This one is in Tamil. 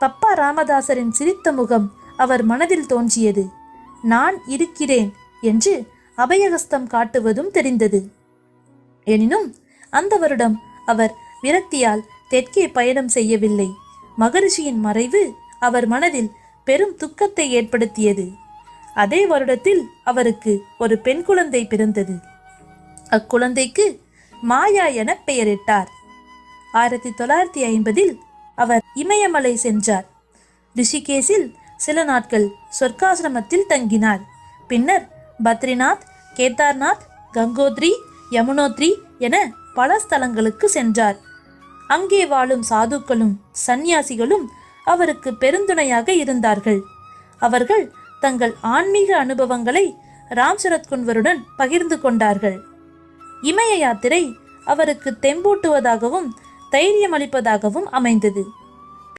பப்பா ராமதாசரின் சிரித்த முகம் அவர் மனதில் தோன்றியது. நான் இருக்கிறேன் என்று அபயகஸ்தம் காட்டுவதும் தெரிந்தது. எனினும் அந்த வருடம் அவர் விரக்தியால் தெற்கே பயணம் செய்யவில்லை. மகரிஷியின் மறைவு அவர் மனதில் பெரும் துக்கத்தை ஏற்படுத்தியது. அதே வருடத்தில் அவருக்கு ஒரு பெண் குழந்தை பிறந்தது. அக்குழந்தைக்கு மாயா என பெயரிட்டார். ஆயிரத்தி தொள்ளாயிரத்தி ஐம்பதில் அவர் இமயமலை சென்றார். ரிஷிகேசில் சில நாட்கள் சொர்க்காசிரமத்தில் தங்கினார். பின்னர் பத்ரிநாத் கேதார்நாத் கங்கோத்ரி யமுனோத்ரி என பல ஸ்தலங்களுக்கு சென்றார். அங்கே வாழும் சாதுக்களும் சந்நியாசிகளும் அவருக்கு பெருந்துணையாக இருந்தார்கள். அவர்கள் தங்கள் ஆன்மீக அனுபவங்களை ராம் சரத்குன்வருடன் பகிர்ந்து கொண்டார்கள். இமய யாத்திரை அவருக்கு தெம்பூட்டுவதாகவும் தைரியம் அளிப்பதாகவும் அமைந்தது.